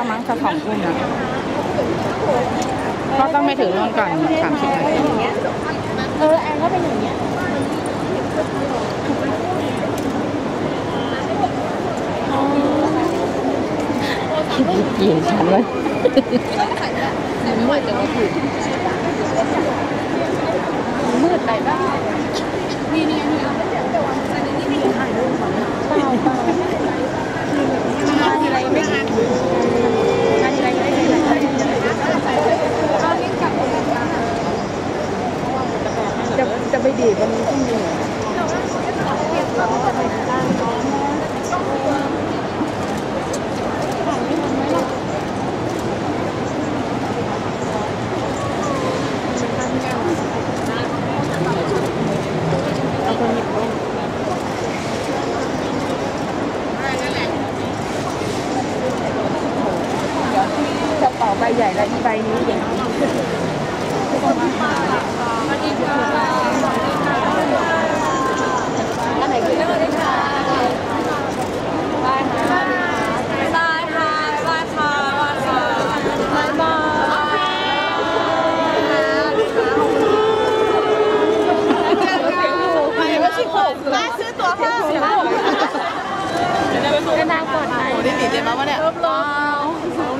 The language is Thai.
องทุ่มนะก็ต้องไปถึงนู่นก่อนสามสิบนาทีเออแอนก็เป็นอย่างเงี้ยเกลียดฉันเลยมืดไปบ้างนี่นี่นี่เปล่าเปล่ามาทีไรไม่กินมาทีไรไม่กิน จะจะไปดีดวันนี้พรุ่งนี้เอาคนหยิบร่มกระเป๋าใบใหญ่และอีใบนี้เอัน นี่ติดเลบมากงวะเนี่ย เริ่มร้อน